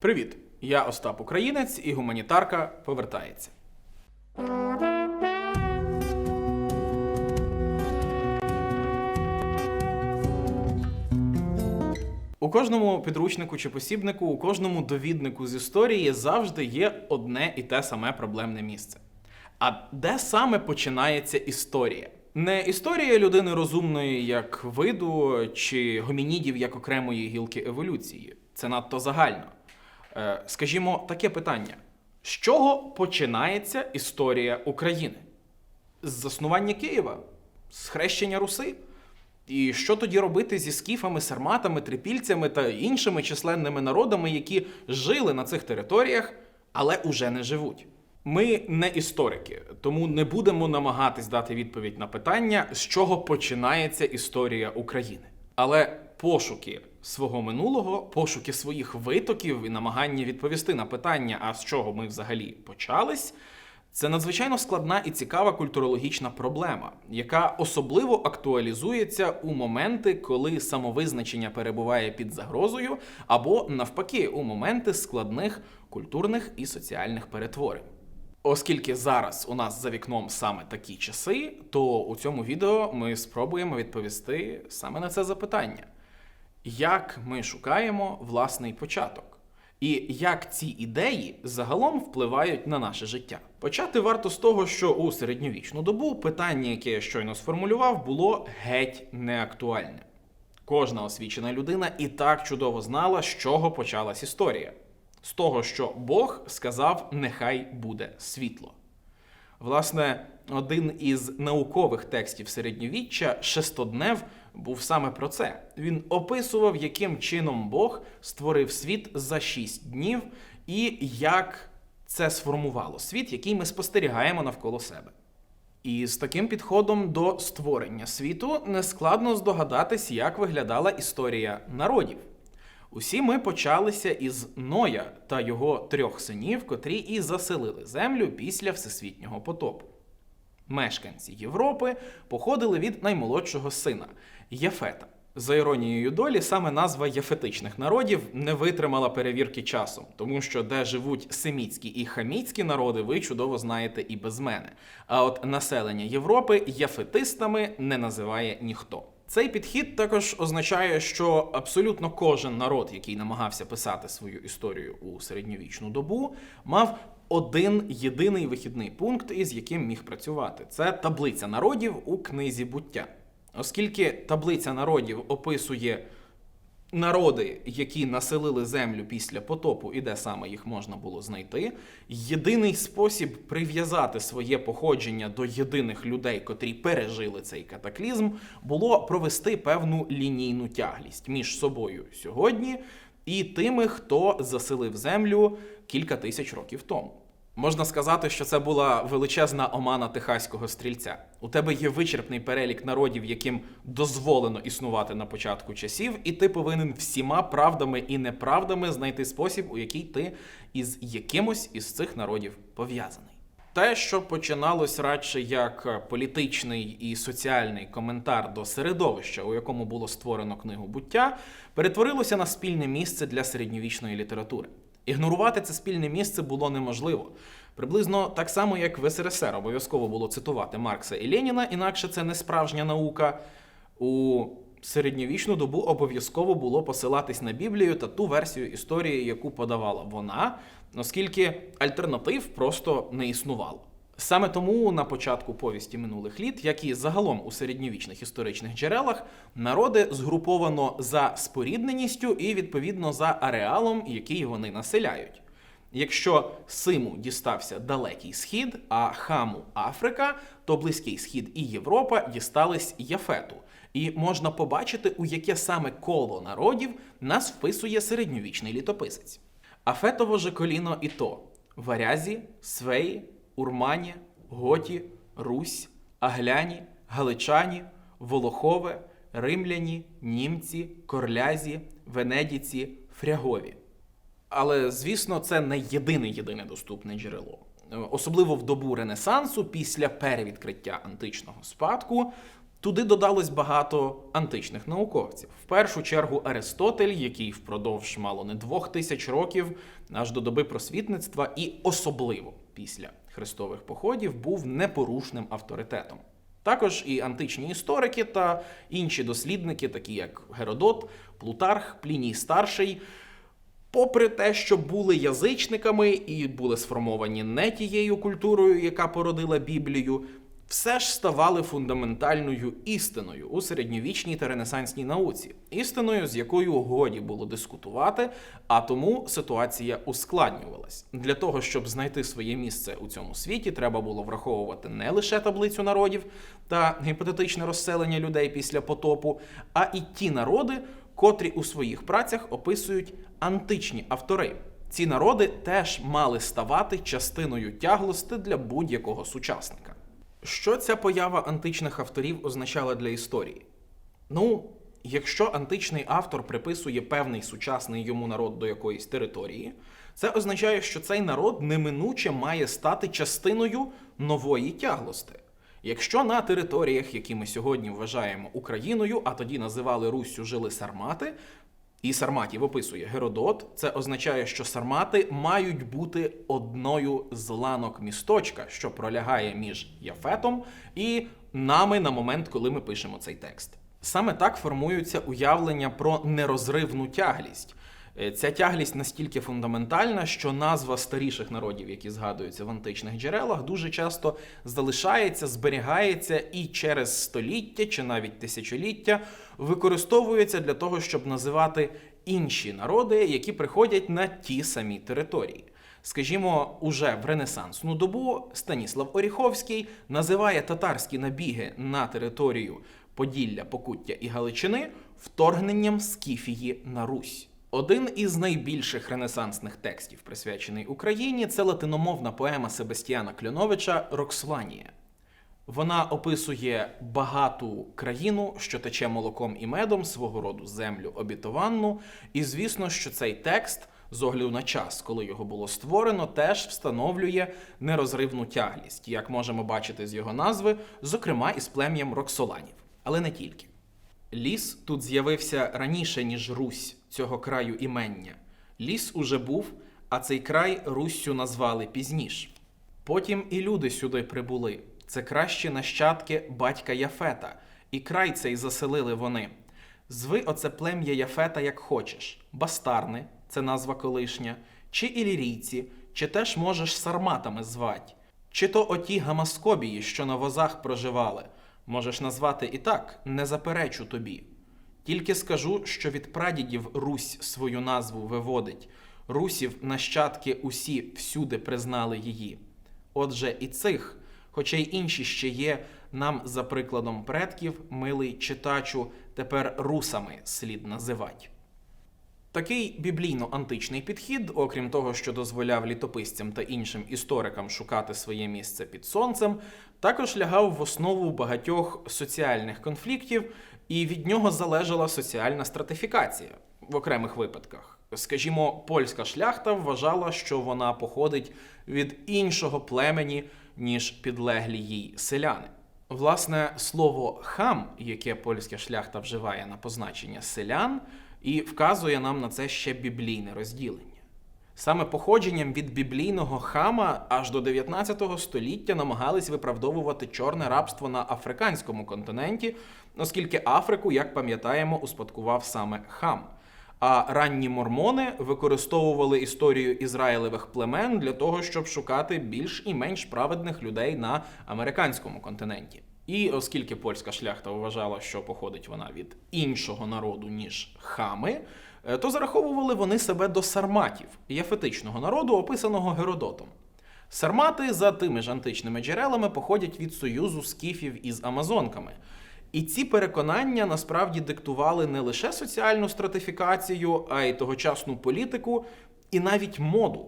Привіт! Я Остап Українець і гуманітарка повертається. У кожному підручнику чи посібнику, у кожному довіднику з історії завжди є одне і те саме проблемне місце. А де саме починається історія? Не історія людини розумної як виду чи гомінідів як окремої гілки еволюції. Це надто загально. Е, скажімо, таке питання: з чого починається історія України? З заснування Києва? З хрещення Руси? І що тоді робити зі скіфами, сарматами, трипільцями та іншими численними народами, які жили на цих територіях, але уже не живуть? Ми не історики, тому не будемо намагатись дати відповідь на питання, з чого починається історія України. Але пошуки свого минулого, пошуки своїх витоків і намагання відповісти на питання, а з чого ми взагалі почались, це надзвичайно складна і цікава культурологічна проблема, яка особливо актуалізується у моменти, коли самовизначення перебуває під загрозою, або навпаки, у моменти складних культурних і соціальних перетворень. Оскільки зараз у нас за вікном саме такі часи, то у цьому відео ми спробуємо відповісти саме на це запитання: як ми шукаємо власний початок? І як ці ідеї загалом впливають на наше життя? Почати варто з того, що у середньовічну добу питання, яке я щойно сформулював, було геть неактуальне. Кожна освічена людина і так чудово знала, з чого почалась історія. З того, що Бог сказав, нехай буде світло. Власне, один із наукових текстів середньовіччя шестоднев був саме про це. Він описував, яким чином Бог створив світ за шість днів і як це сформувало світ, який ми спостерігаємо навколо себе. І з таким підходом до створення світу нескладно здогадатись, як виглядала історія народів. Усі ми почалися із Ноя та його трьох синів, котрі і заселили землю після всесвітнього потопу. Мешканці Європи походили від наймолодшого сина Єфета. За іронією долі, саме назва єфетичних народів не витримала перевірки часом, тому що де живуть семітські і хамітські народи, ви чудово знаєте і без мене. А от населення Європи єфетистами не називає ніхто. Цей підхід також означає, що абсолютно кожен народ, який намагався писати свою історію у середньовічну добу, мав один єдиний вихідний пункт, із яким міг працювати. Це таблиця народів у книзі буття. Оскільки таблиця народів описує народи, які населили землю після потопу, і де саме їх можна було знайти, єдиний спосіб прив'язати своє походження до єдиних людей, котрі пережили цей катаклізм, було провести певну лінійну тяглість між собою сьогодні і тими, хто заселив землю кілька тисяч років тому. Можна сказати, що це була величезна омана техаського стрільця. У тебе є вичерпний перелік народів, яким дозволено існувати на початку часів, і ти повинен всіма правдами і неправдами знайти спосіб, у який ти із якимось із цих народів пов'язаний. Те, що починалось радше як політичний і соціальний коментар до середовища, у якому було створено книгу буття, перетворилося на спільне місце для середньовічної літератури. Ігнорувати це спільне місце було неможливо. Приблизно так само, як в СРСР обов'язково було цитувати Маркса і Леніна, інакше це не справжня наука. У середньовічну добу обов'язково було посилатись на Біблію та ту версію історії, яку подавала вона, оскільки альтернатив просто не існувало. Саме тому на початку повісті минулих літ, як і загалом у середньовічних історичних джерелах, народи згруповано за спорідненістю і відповідно за ареалом, який вони населяють. Якщо Симу дістався далекий схід, а хаму Африка, то Близький Схід і Європа дістались Яфету. І можна побачити, у яке саме коло народів нас вписує середньовічний літописець. Афетово же коліно і то варязі, свеї, урмані, готі, русь, агляні, галичані, волохове, римляні, німці, корлязі, венедіці, фрягові. Але звісно, це не єдине єдине доступне джерело. Особливо в добу Ренесансу, після перевідкриття античного спадку, Туди додалось багато античних науковців. В першу чергу Аристотель, який впродовж мало не двох тисяч років, аж до доби просвітництва, і особливо після хрестових походів, був непорушним авторитетом. Також і античні історики та інші дослідники, такі як Геродот, Плутарх, Пліній Старший, попри те, що були язичниками і були сформовані не тією культурою, яка породила Біблію, все ж ставали фундаментальною істиною у середньовічній та ренесансній науці, істиною, з якою годі було дискутувати, а тому ситуація ускладнювалась. Для того, щоб знайти своє місце у цьому світі, треба було враховувати не лише таблицю народів та гіпотетичне розселення людей після потопу, а і ті народи, котрі у своїх працях описують античні автори. Ці народи теж мали ставати частиною тяглости для будь-якого сучасника. Що ця поява античних авторів означала для історії? Ну, якщо античний автор приписує певний сучасний йому народ до якоїсь території, це означає, що цей народ неминуче має стати частиною нової тяглости. Якщо на територіях, які ми сьогодні вважаємо Україною, а тоді називали Руссю, жили сармати, і сарматів описує Геродот, це означає, що сармати мають бути одною з ланок місточка, що пролягає між Яфетом і нами на момент, коли ми пишемо цей текст. Саме так формуються уявлення про нерозривну тяглість. Е, Ця тяглість настільки фундаментальна, що назва старіших народів, які згадуються в античних джерелах, дуже часто залишається, зберігається і через століття чи навіть тисячоліття використовується для того, щоб називати інші народи, які приходять на ті самі території. Скажімо, уже в ренесансну добу Станіслав Оріховський називає татарські набіги на територію Поділля, Покуття і Галичини вторгненням Скіфії на Русь. Один із найбільших ренесансних текстів, присвячений Україні, це латиномовна поема Себастьяна Кльоновича Роксланія. Вона описує багату країну, що тече молоком і медом, свого роду землю обітованну. І звісно, що цей текст, з огляду на час, коли його було створено, теж встановлює нерозривну тяглість, як можемо бачити з його назви, зокрема із плем'ям Роксоланів, але не тільки. Ліс тут з'явився раніше, ніж Русь цього краю імення. Ліс уже був, а цей край Руссю назвали пізніш. Потім і люди сюди прибули. Це кращі нащадки батька Яфета, і край цей заселили вони. Зви оце плем'я Яфета як хочеш. Бастарни це назва колишня, чи ілірійці, чи теж можеш сарматами звать, чи то оті гамаскобії, що на возах проживали. Можеш назвати і так, не заперечу тобі. Тільки скажу, що від прадідів Русь свою назву виводить. Русів нащадки усі всюди признали її. Отже, і цих, хоча й інші ще є, нам, за прикладом предків, милий читачу, тепер русами слід називать. Такий біблійно-античний підхід, окрім того, що дозволяв літописцям та іншим історикам шукати своє місце під сонцем, також лягав в основу багатьох соціальних конфліктів, і від нього залежала соціальна стратифікація в окремих випадках. Скажімо, польська шляхта вважала, що вона походить від іншого племені, ніж підлеглі їй селяни. Власне, слово хам, яке польська шляхта вживає на позначення селян, і вказує нам на це ще біблійне розділення. Саме походженням від біблійного хама аж до 19 століття намагались виправдовувати чорне рабство на африканському континенті, оскільки Африку, як пам'ятаємо, успадкував саме хам. А ранні мормони використовували історію ізраїлевих племен для того, щоб шукати більш і менш праведних людей на американському континенті. І оскільки польська шляхта вважала, що походить вона від іншого народу, ніж хами, то зараховували вони себе до сарматів, єфетичного народу, описаного Геродотом. Сармати, за тими ж античними джерелами, походять від союзу скіфів із амазонками. І ці переконання насправді диктували не лише соціальну стратифікацію, а й тогочасну політику, і навіть моду.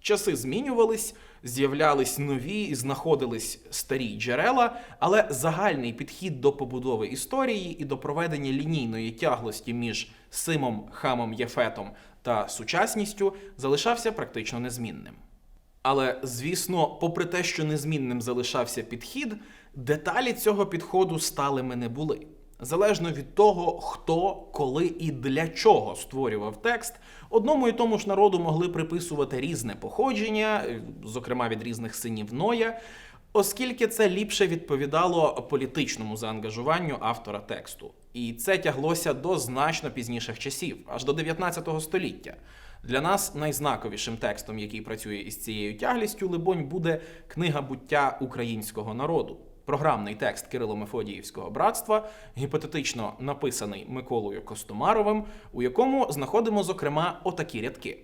Часи змінювались, з'являлись нові і знаходились старі джерела, але загальний підхід до побудови історії і до проведення лінійної тяглості між Симом, Хамом, Єфетом та сучасністю залишався практично незмінним. Але, звісно, попри те, що незмінним залишався підхід, деталі цього підходу сталими не були. Залежно від того, хто, коли і для чого створював текст, одному і тому ж народу могли приписувати різне походження, зокрема від різних синів Ноя, оскільки це ліпше відповідало політичному заангажуванню автора тексту. І це тяглося до значно пізніших часів, аж до 19 століття. Для нас найзнаковішим текстом, який працює із цією тяглістю, либонь, буде книга буття українського народу. Програмний текст Кирило Мефодіївського братства, гіпотетично написаний Миколою Костомаровим, у якому знаходимо, зокрема, отакі рядки.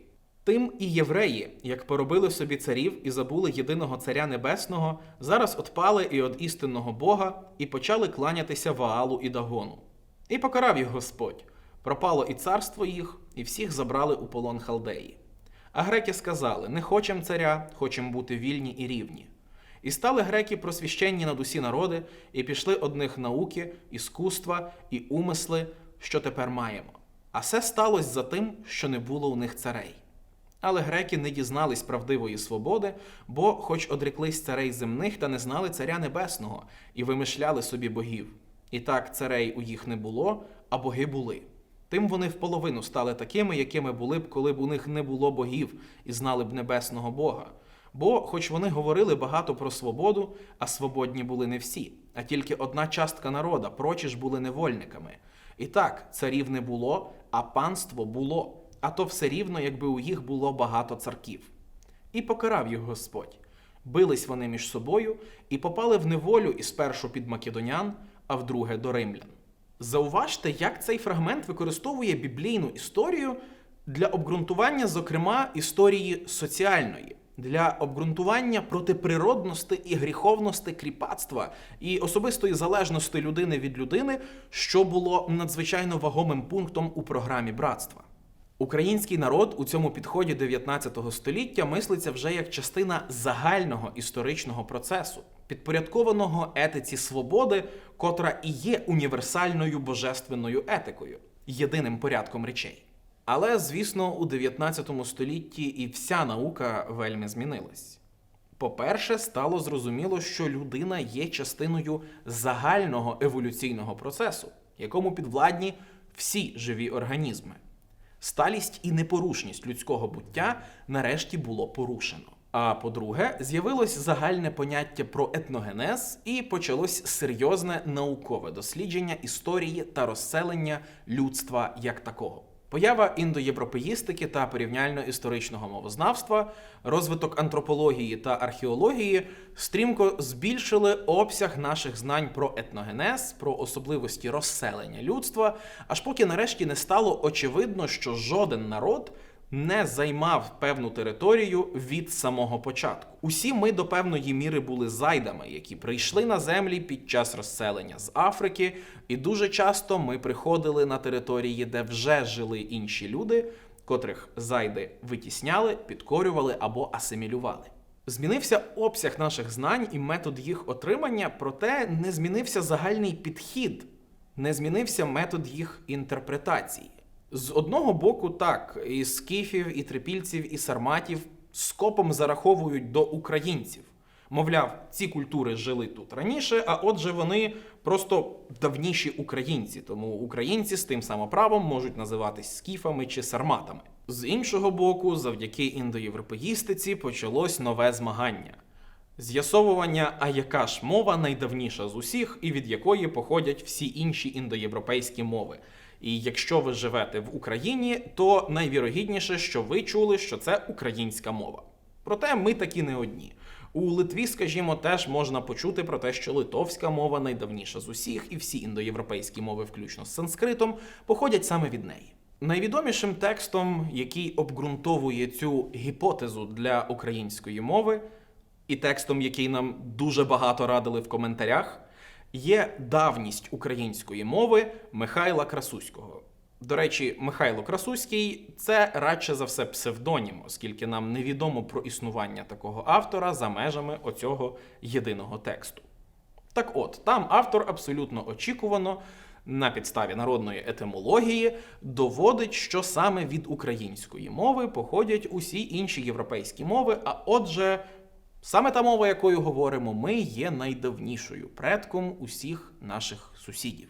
Тим і євреї, як поробили собі царів і забули єдиного царя небесного, зараз отпали і од істинного Бога, і почали кланятися Ваалу і Дагону. І покарав їх Господь. Пропало і царство їх, і всіх забрали у полон халдеї. А греки сказали: не хочем царя, хочем бути вільні і рівні. І стали греки просвіщенні над усі народи, і пішли одних науки, іскусства і умисли, що тепер маємо. А все сталося за тим, що не було у них царей. Але греки не дізнались правдивої свободи, бо, хоч одреклись царей земних, та не знали царя небесного, і вимишляли собі богів. І так царей у їх не було, а боги були. Тим вони вполовину стали такими, якими були б, коли б у них не було богів і знали б небесного Бога. Бо, хоч вони говорили багато про свободу, а свободні були не всі, а тільки одна частка народа, прочі ж були невольниками. І так, царів не було, а панство було, а то все рівно, якби у їх було багато царків. І покарав їх Господь. Бились вони між собою і попали в неволю і спершу під македонян, а вдруге до римлян. Зауважте, як цей фрагмент використовує біблійну історію для обґрунтування, зокрема, історії соціальної, для обґрунтування протиприродності і гріховності кріпацтва і особистої залежності людини від людини, що було надзвичайно вагомим пунктом у програмі братства. Український народ у цьому підході 19 століття мислиться вже як частина загального історичного процесу, підпорядкованого етиці свободи, котра і є універсальною божественною етикою, єдиним порядком речей. Але, звісно, у 19 столітті і вся наука вельми змінилась. По-перше, стало зрозуміло, що людина є частиною загального еволюційного процесу, якому підвладні всі живі організми. Сталість і непорушність людського буття нарешті було порушено. А по-друге, з'явилось загальне поняття про етногенез і почалось серйозне наукове дослідження історії та розселення людства як такого. Поява індоєвропеїстики та порівняльно-історичного мовознавства, розвиток антропології та археології стрімко збільшили обсяг наших знань про етногенез, про особливості розселення людства, аж поки нарешті не стало очевидно, що жоден народ не займав певну територію від самого початку. Усі ми до певної міри були зайдами, які прийшли на землі під час розселення з Африки, і дуже часто ми приходили на території, де вже жили інші люди, котрих зайди витісняли, підкорювали або асимілювали. Змінився обсяг наших знань і метод їх отримання, проте не змінився загальний підхід, не змінився метод їх інтерпретації. З одного боку, так, і скіфів, і трипільців, і сарматів скопом зараховують до українців. Мовляв, ці культури жили тут раніше, а отже, вони просто давніші українці, тому українці з тим самоправом можуть називатись скіфами чи сарматами. З іншого боку, завдяки індоєвропеїстиці почалось нове змагання. З'ясовування, а яка ж мова найдавніша з усіх, і від якої походять всі інші індоєвропейські мови. І якщо ви живете в Україні, то найвірогідніше, що ви чули, що це українська мова. Проте ми такі не одні. У Литві, скажімо, теж можна почути про те, що литовська мова найдавніша з усіх, і всі індоєвропейські мови, включно з санскритом, походять саме від неї. Найвідомішим текстом, який обґрунтовує цю гіпотезу для української мови, і текстом, який нам дуже багато радили в коментарях, є давність української мови Михайла Красуського. До речі, Михайло Красуський це радше за все псевдонім, оскільки нам невідомо про існування такого автора за межами оцього єдиного тексту. Так от, там автор абсолютно очікувано на підставі народної етимології доводить, що саме від української мови походять усі інші європейські мови. А отже, саме та мова, якою говоримо ми, є найдавнішою предком усіх наших сусідів.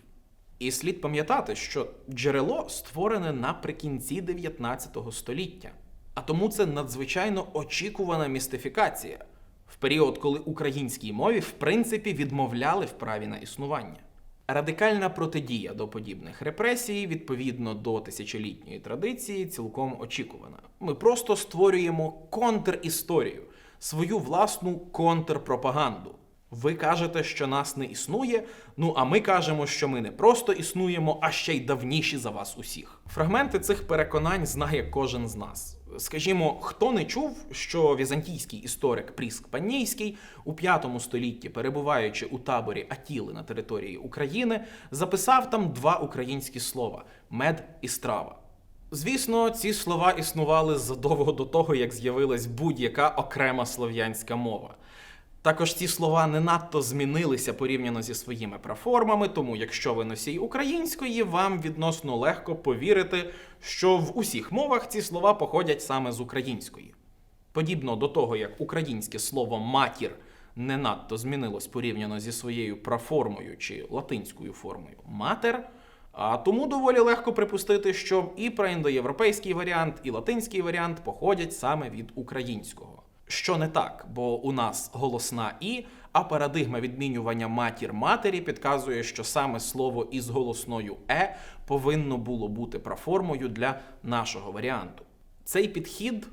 І слід пам'ятати, що джерело створене наприкінці 19 століття. А тому це надзвичайно очікувана містифікація в період, коли українській мові в принципі відмовляли в праві на існування. Радикальна протидія до подібних репресій, відповідно до тисячолітньої традиції, цілком очікувана. Ми просто створюємо контрісторію, свою власну контрпропаганду. Ви кажете, що нас не існує. Ну а ми кажемо, що ми не просто існуємо, а ще й давніші за вас усіх. Фрагменти цих переконань знає кожен з нас. Скажімо, хто не чув, що візантійський історик Пріск Паннійський у V столітті, перебуваючи у таборі Атіли на території України, записав там два українські слова мед і страва. Звісно, ці слова існували задовго до того, як з'явилась будь-яка окрема слов'янська мова. Також ці слова не надто змінилися порівняно зі своїми праформами, тому якщо ви носій української, вам відносно легко повірити, що в усіх мовах ці слова походять саме з української. Подібно до того, як українське слово матір не надто змінилось порівняно зі своєю праформою чи латинською формою матер. А тому доволі легко припустити, що і проіндоєвропейський варіант, і латинський варіант походять саме від українського. Що не так, бо у нас голосна і, а парадигма відмінювання матір матері підказує, що саме слово із голосною е повинно було бути проформою для нашого варіанту. Цей підхід,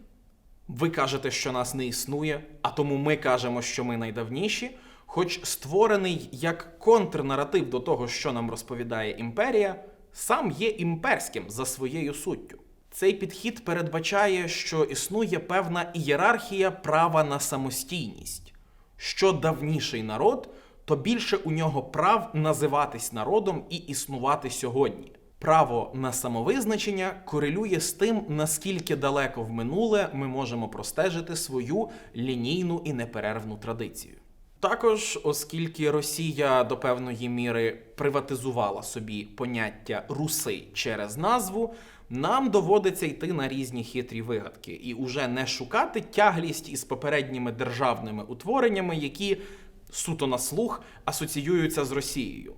ви кажете, що нас не існує, а тому ми кажемо, що ми найдавніші, хоч створений як контрнаратив до того, що нам розповідає імперія, сам є імперським за своєю суттю. Цей підхід передбачає, що існує певна ієрархія права на самостійність. Що давніший народ, то більше у нього прав називатись народом і існувати сьогодні. Право на самовизначення корелює з тим, наскільки далеко в минуле ми можемо простежити свою лінійну і неперервну традицію. Також, оскільки Росія до певної міри приватизувала собі поняття руси через назву, нам доводиться йти на різні хитрі вигадки і уже не шукати тяглість із попередніми державними утвореннями, які суто на слух асоціюються з Росією.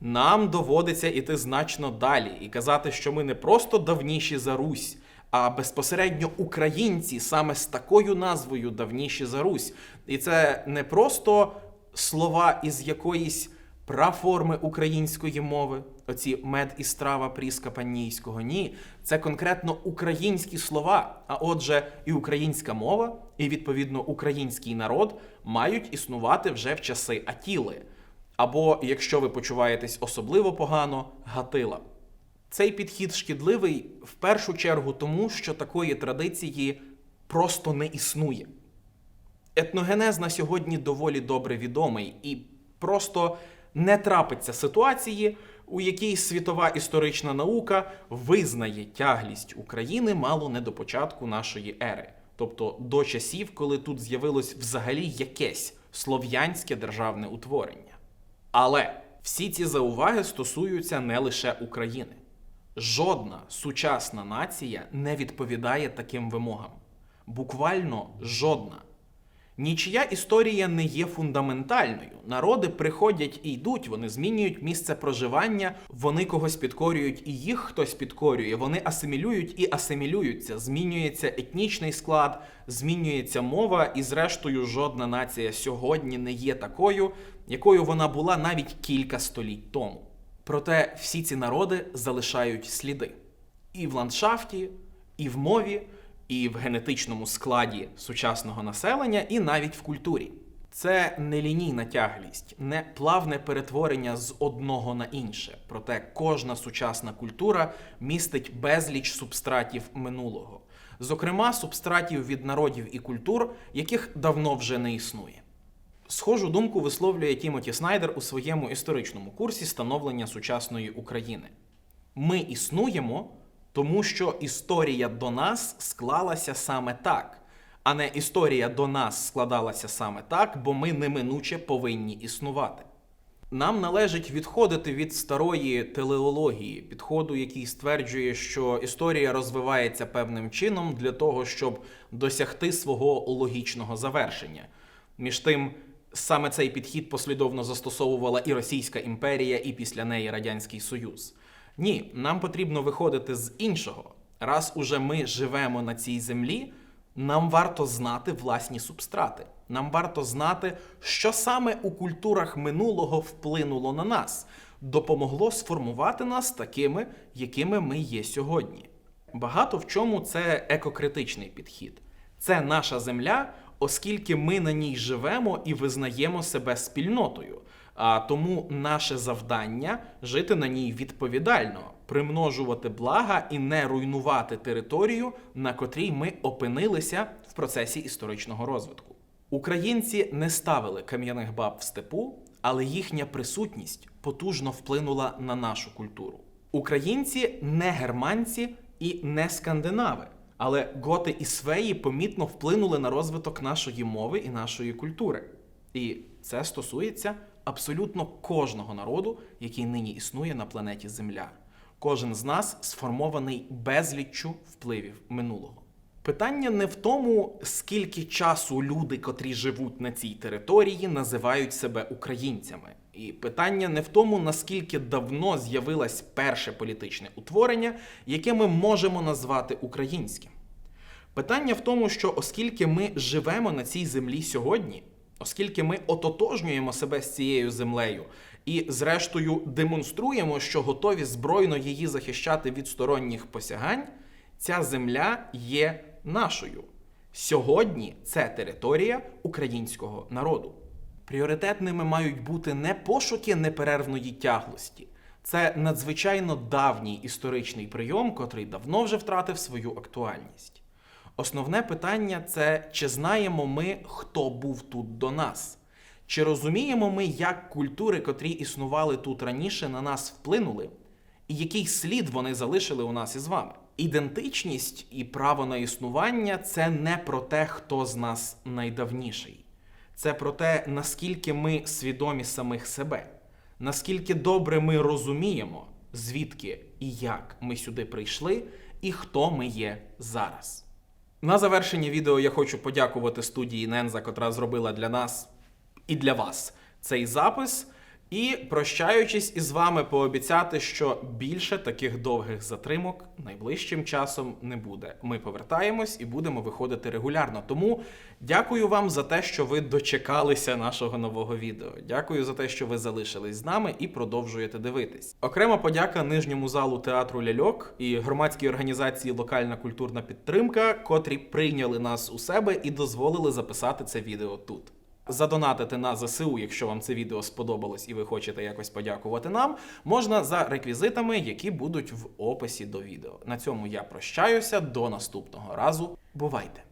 Нам доводиться іти значно далі і казати, що ми не просто давніші за Русь, а безпосередньо українці саме з такою назвою давніші за Русь. І це не просто слова із якоїсь праформи української мови, оці мед і страва Пріска Паннійського. Ні, це конкретно українські слова. А отже, і українська мова, і відповідно український народ мають існувати вже в часи Атіли. Або, якщо ви почуваєтесь особливо погано, гатила. Цей підхід шкідливий в першу чергу тому, що такої традиції просто не існує. Етногенез на сьогодні доволі добре відомий, і просто не трапиться ситуації, у якій світова історична наука визнає тяглість України мало не до початку нашої ери, тобто до часів, коли тут з'явилось взагалі якесь слов'янське державне утворення. Але всі ці зауваги стосуються не лише України. Жодна сучасна нація не відповідає таким вимогам. Буквально жодна. Нічия історія не є фундаментальною. Народи приходять і йдуть, вони змінюють місце проживання, вони когось підкорюють і їх хтось підкорює, вони асимілюють і асимілюються. Змінюється етнічний склад, змінюється мова, і зрештою жодна нація сьогодні не є такою, якою вона була навіть кілька століть тому. Проте всі ці народи залишають сліди і в ландшафті, і в мові, і в генетичному складі сучасного населення, і навіть в культурі. Це не лінійна тяглість, не плавне перетворення з одного на інше. Проте кожна сучасна культура містить безліч субстратів минулого, зокрема субстратів від народів і культур, яких давно вже не існує. Схожу думку висловлює Тімоті Снайдер у своєму історичному курсі становлення сучасної України. Ми існуємо, тому що історія до нас склалася саме так, а не історія до нас складалася саме так, бо ми неминуче повинні існувати. Нам належить відходити від старої телеології, підходу, який стверджує, що історія розвивається певним чином для того, щоб досягти свого логічного завершення. Між тим, саме цей підхід послідовно застосовувала і Російська імперія, і після неї Радянський Союз. Ні, нам потрібно виходити з іншого. Раз уже ми живемо на цій землі, нам варто знати власні субстрати. Нам варто знати, що саме у культурах минулого вплинуло на нас, допомогло сформувати нас такими, якими ми є сьогодні. Багато в чому це екокритичний підхід. Це наша земля, оскільки ми на ній живемо і визнаємо себе спільнотою. А тому наше завдання жити на ній відповідально, примножувати блага і не руйнувати територію, на котрій ми опинилися в процесі історичного розвитку. Українці не ставили кам'яних баб в степу, але їхня присутність потужно вплинула на нашу культуру. Українці не германці і не скандинави, але готи і свеї помітно вплинули на розвиток нашої мови і нашої культури. І це стосується абсолютно кожного народу, який нині існує на планеті Земля. Кожен з нас сформований безліччю впливів минулого. Питання не в тому, скільки часу люди, котрі живуть на цій території, називають себе українцями. І питання не в тому, наскільки давно з'явилось перше політичне утворення, яке ми можемо назвати українським. Питання в тому, що оскільки ми живемо на цій землі сьогодні, оскільки ми ототожнюємо себе з цією землею і, зрештою, демонструємо, що готові збройно її захищати від сторонніх посягань, ця земля є нашою. Сьогодні це територія українського народу. Пріоритетними мають бути не пошуки неперервної тяглості. Це надзвичайно давній історичний прийом, котрий давно вже втратив свою актуальність. Основне питання це чи знаємо ми, хто був тут до нас? Чи розуміємо ми, як культури, котрі існували тут раніше, на нас вплинули, і який слід вони залишили у нас із вами? Ідентичність і право на існування це не про те, хто з нас найдавніший. Це про те, наскільки ми свідомі самих себе, наскільки добре ми розуміємо, звідки і як ми сюди прийшли, і хто ми є зараз. На завершення відео я хочу подякувати студії Ненза, котра зробила для нас і для вас цей запис. І прощаючись із вами, пообіцяти, що більше таких довгих затримок найближчим часом не буде. Ми повертаємось і будемо виходити регулярно. Тому дякую вам за те, що ви дочекалися нашого нового відео. Дякую за те, що ви залишились з нами і продовжуєте дивитись. Окрема подяка нижньому залу театру Ляльок і громадській організації Локальна культурна підтримка, котрі прийняли нас у себе і дозволили записати це відео тут. Задонатити на ЗСУ, якщо вам це відео сподобалось і ви хочете якось подякувати нам, можна за реквізитами, які будуть в описі до відео. На цьому я прощаюся. До наступного разу. Бувайте!